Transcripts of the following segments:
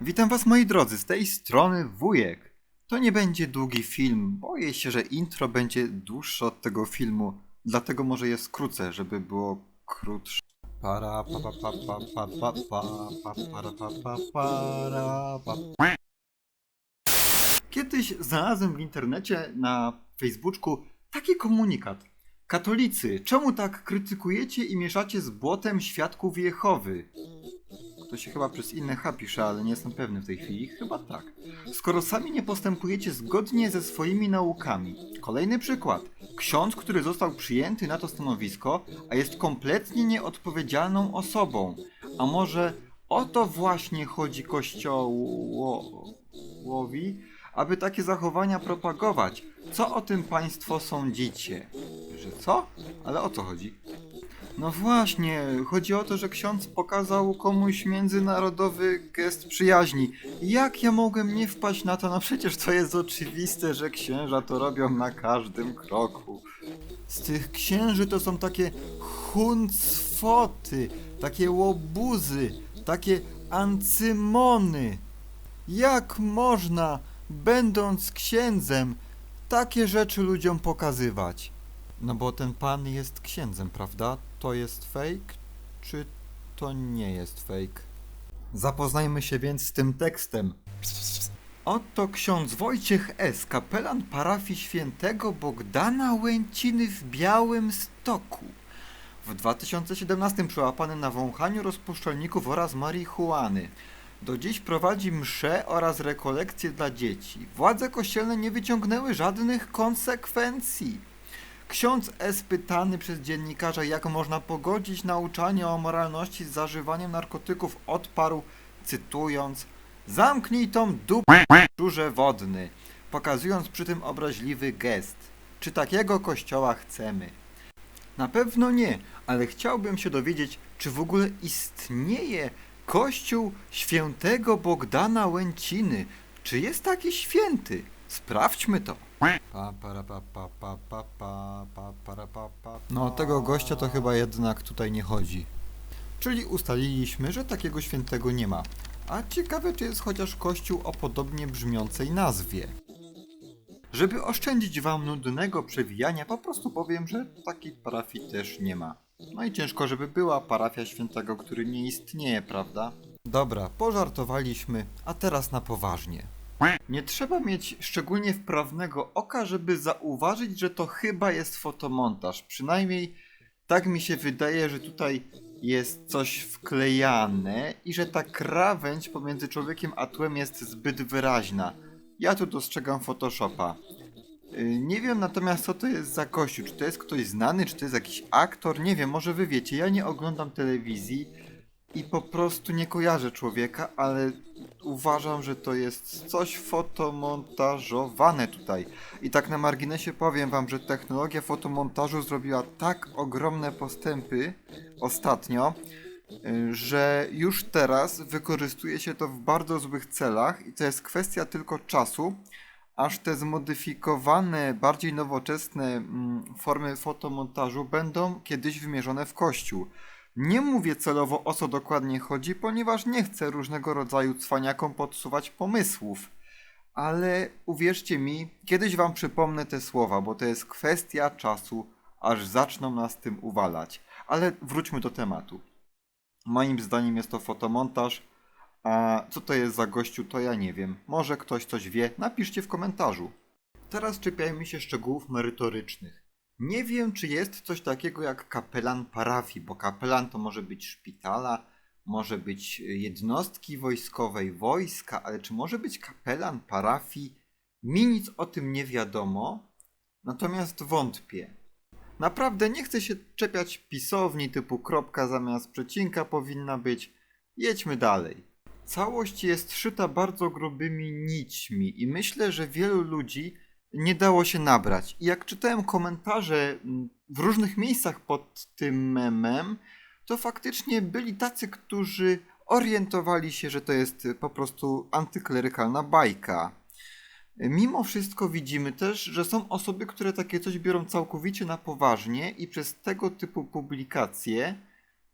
Witam was moi drodzy, z tej strony wujek. To nie będzie długi film, boję się, że intro będzie dłuższe od tego filmu, dlatego może je skrócę, żeby było krótsze. Kiedyś znalazłem w internecie na Facebooku taki komunikat. Katolicy, czemu tak krytykujecie i mieszacie z błotem świadków Jehowy? To się chyba przez inne H pisze, ale nie jestem pewny w tej chwili. Chyba tak. Skoro sami nie postępujecie zgodnie ze swoimi naukami. Kolejny przykład. Ksiądz, który został przyjęty na to stanowisko, a jest kompletnie nieodpowiedzialną osobą. A może o to właśnie chodzi Kościołowi, aby takie zachowania propagować? Co o tym Państwo sądzicie? Że co? Ale o co chodzi? No właśnie, chodzi o to, że ksiądz pokazał komuś międzynarodowy gest przyjaźni. Jak ja mogłem nie wpaść na to? No przecież to jest oczywiste, że księża to robią na każdym kroku. Z tych księży to są takie huncwoty, takie łobuzy, takie ancymony. Jak można, będąc księdzem, takie rzeczy ludziom pokazywać? No bo ten pan jest księdzem, prawda? To jest fake, czy to nie jest fake? Zapoznajmy się więc z tym tekstem. Oto ksiądz Wojciech S., kapelan parafii świętego Bogdana Łęciny w Białym Stoku. W 2017 przełapany na wąchaniu rozpuszczalników oraz marihuany. Do dziś prowadzi msze oraz rekolekcje dla dzieci. Władze kościelne nie wyciągnęły żadnych konsekwencji. Ksiądz S. pytany przez dziennikarza, jak można pogodzić nauczanie o moralności z zażywaniem narkotyków, odparł, cytując: Zamknij tą dupę, szczurze wodny, pokazując przy tym obraźliwy gest. Czy takiego kościoła chcemy? Na pewno nie, ale chciałbym się dowiedzieć, czy w ogóle istnieje kościół świętego Bogdana Łęciny. Czy jest taki święty? Sprawdźmy to. Pa, para, pa, pa, pa, pa, pa, pa, para, pa, pa, No, o tego gościa to chyba jednak tutaj nie chodzi. Czyli ustaliliśmy, że takiego świętego nie ma. A ciekawe, czy jest chociaż kościół o podobnie brzmiącej nazwie. Żeby oszczędzić wam nudnego przewijania, po prostu powiem, że takiej parafii też nie ma. No i ciężko, żeby była parafia świętego, który nie istnieje, prawda? Dobra, pożartowaliśmy, a teraz na poważnie. Nie trzeba mieć szczególnie wprawnego oka, żeby zauważyć, że to chyba jest fotomontaż. Przynajmniej tak mi się wydaje, że tutaj jest coś wklejane i że ta krawędź pomiędzy człowiekiem a tłem jest zbyt wyraźna. Ja tu dostrzegam Photoshopa. Yy, Nie wiem natomiast co to jest za gościu, czy to jest ktoś znany, czy to jest jakiś aktor, nie wiem, może wy wiecie, ja nie oglądam telewizji i po prostu nie kojarzę człowieka, ale uważam, że to jest coś fotomontażowane tutaj. I tak na marginesie powiem wam, że technologia fotomontażu zrobiła tak ogromne postępy ostatnio, y, że już teraz wykorzystuje się to w bardzo złych celach i to jest kwestia tylko czasu, aż te zmodyfikowane, bardziej nowoczesne mm, formy fotomontażu będą kiedyś wymierzone w kościół. Nie mówię celowo o co dokładnie chodzi, ponieważ nie chcę różnego rodzaju cwaniakom podsuwać pomysłów. Ale uwierzcie mi, kiedyś wam przypomnę te słowa, bo to jest kwestia czasu, aż zaczną nas tym uwalać. Ale wróćmy do tematu. Moim zdaniem jest to fotomontaż, a co to jest za gościu, to ja nie wiem. Może ktoś coś wie, napiszcie w komentarzu. Teraz czepiajmy się szczegółów merytorycznych. Nie wiem, czy jest coś takiego jak kapelan parafii, bo kapelan to może być szpitala, może być jednostki wojskowej, wojska, ale czy może być kapelan parafii? Mi nic o tym nie wiadomo, natomiast wątpię. Naprawdę nie chcę się czepiać pisowni typu kropka zamiast przecinka powinna być. Jedźmy dalej. Całość jest szyta bardzo grubymi nićmi i myślę, że wielu ludzi nie dało się nabrać. I jak czytałem komentarze mm, w różnych miejscach pod tym memem, to faktycznie byli tacy, którzy orientowali się, że to jest po prostu antyklerykalna bajka. Mimo wszystko widzimy też, że są osoby, które takie coś biorą całkowicie na poważnie i przez tego typu publikacje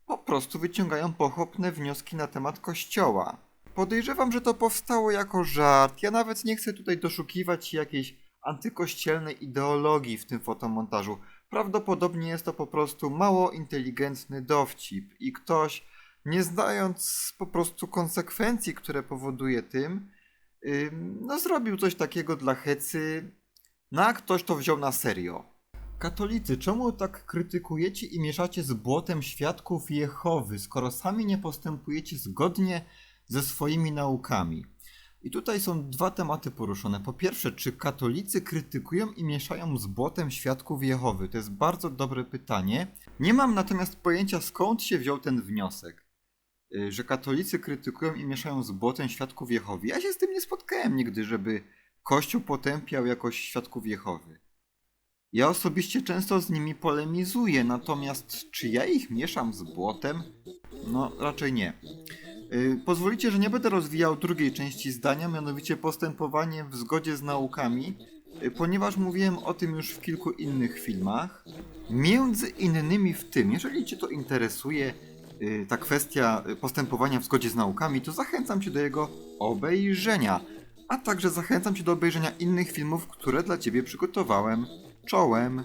po prostu wyciągają pochopne wnioski na temat kościoła. Podejrzewam, że to powstało jako żart. Ja nawet nie chcę tutaj doszukiwać jakiejś antykościelnej ideologii w tym fotomontażu. Prawdopodobnie jest to po prostu mało inteligentny dowcip i ktoś, nie znając po prostu konsekwencji, które powoduje tym, ym, no zrobił coś takiego dla hecy, no a ktoś to wziął na serio. Katolicy, czemu tak krytykujecie i mieszacie z błotem świadków Jehowy, skoro sami nie postępujecie zgodnie ze swoimi naukami? I tutaj są dwa tematy poruszone. Po pierwsze, czy katolicy krytykują i mieszają z błotem świadków Jehowy? To jest bardzo dobre pytanie. Nie mam natomiast pojęcia skąd się wziął ten wniosek, y, że katolicy krytykują i mieszają z błotem świadków Jehowy. Ja się z tym nie spotkałem nigdy, żeby Kościół potępiał jakoś świadków Jehowy. Ja osobiście często z nimi polemizuję, natomiast czy ja ich mieszam z błotem? No, raczej nie. Yy, pozwolicie, że nie będę rozwijał drugiej części zdania, mianowicie postępowanie w zgodzie z naukami, yy, ponieważ mówiłem o tym już w kilku innych filmach. Między innymi w tym, jeżeli Cię to interesuje, yy, ta kwestia postępowania w zgodzie z naukami, to zachęcam Cię do jego obejrzenia. A także zachęcam Cię do obejrzenia innych filmów, które dla Ciebie przygotowałem. Czołem!